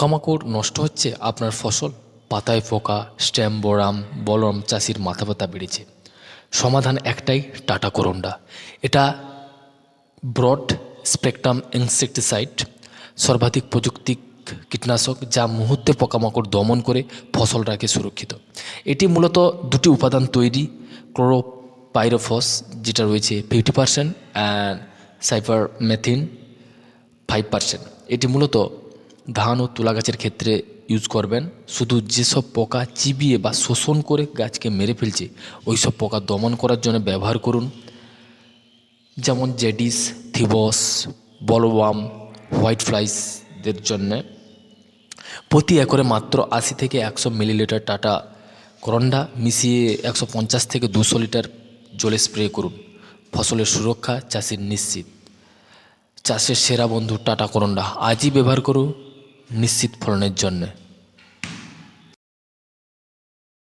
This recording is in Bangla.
পোকামাকড় নষ্ট হচ্ছে, আপনার ফসল। পাতায় পোকা স্ট্যাম বোরাম বলরাম চাষির মাথা ব্যথা বেড়েছে। সমাধান একটাই, টাটা করন্ডা। এটা ব্রড স্পেকট্রাম ইনসেকটিসাইড, সর্বাধিক প্রযুক্তি কীটনাশক, যা মুহূর্তে পোকামাকড় দমন করে ফসল রাখে সুরক্ষিত। এটি মূলত দুটি উপাদান তৈরি, ক্লোরোপাইরোফস, যেটা রয়েছে fifty percent, and cypermethrin five percent. এটি মূলত ধান ও তুলা গাছের ক্ষেত্রে ইউজ করবেন। শুধু যেসব পোকা চিবিয়ে বা শোষণ করে গাছকে মেরে ফেলছে ওই সব পোকা দমন করার জন্য ব্যবহার করুন। যেমন জেডিস, থিবস বলওয়াম হোয়াইট ফ্লাইসদের জন্যে। প্রতি একরে মাত্র আশি থেকে একশো মিলিলিটার টাটা করন্ডা মিশিয়ে একশো পঞ্চাশ থেকে দুশো লিটার জলে স্প্রে করুন। ফসলের সুরক্ষা চাষির নিশ্চিত। চাষের সেরা বন্ধু টাটা করন্ডা। আজই ব্যবহার করুন নিশ্চিত ফলনের জন্যে।